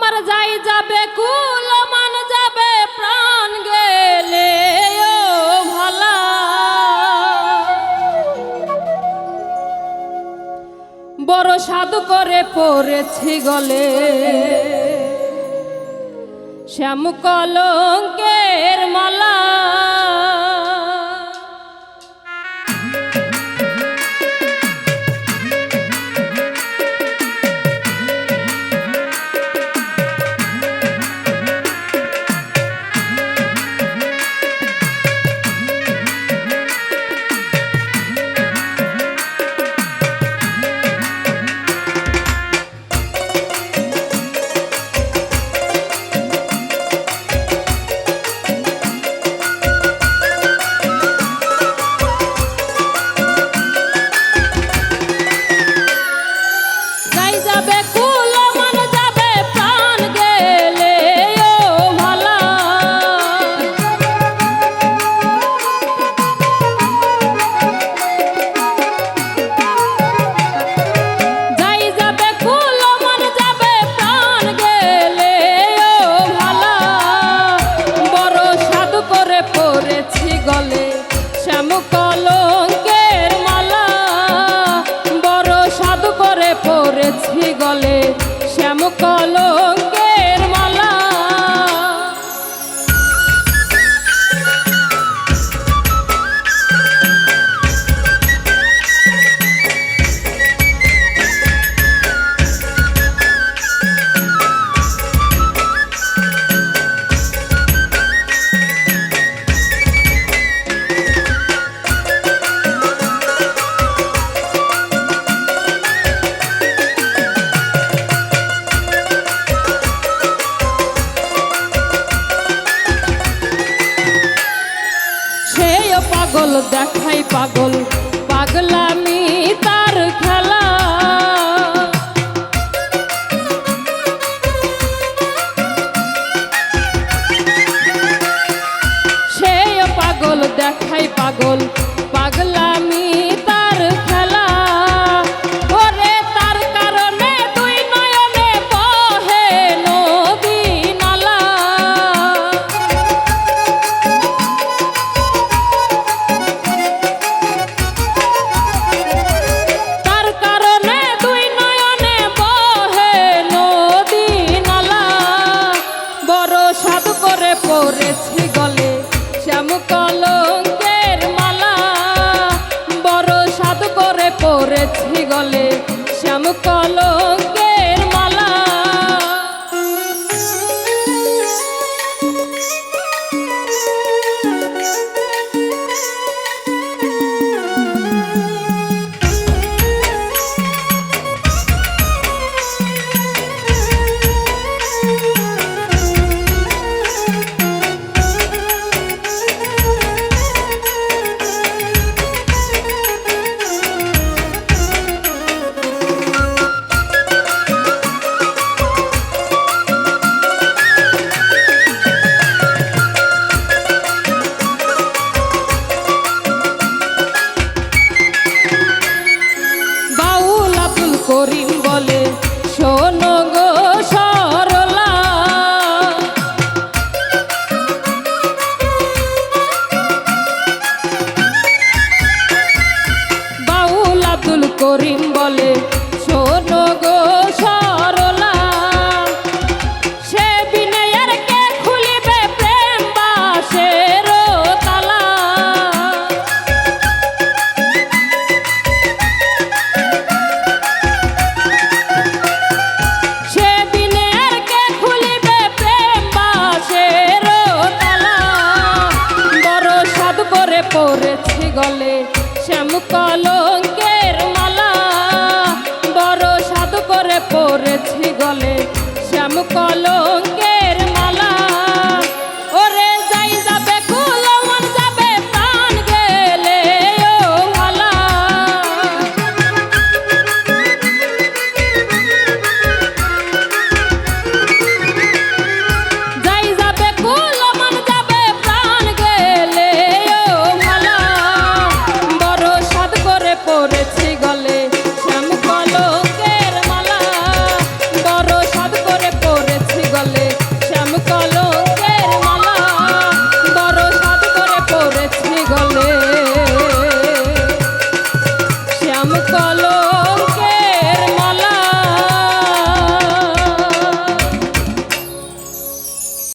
আমার যাই যাবে, কুল মান যাবে, প্রাণ গেলে, ও ভালা। বড় সাধু করে পড়েছি গলে। শ্যাম কলঙ্কের মালা সেও পাগল দেখাই পাগল পাগলামি তার খেলা। সাধু করে পড়েছি গলে শ্যাম কলঙ্কের মালা। বড় সাধু করে পড়েছি গলে শ্যাম কলঙ্কের পড়েছে গলে শ্যাম কলঙ্কের মালা। বড় সাধু করে পড়েছি গলে শ্যাম কলঙ্কের color.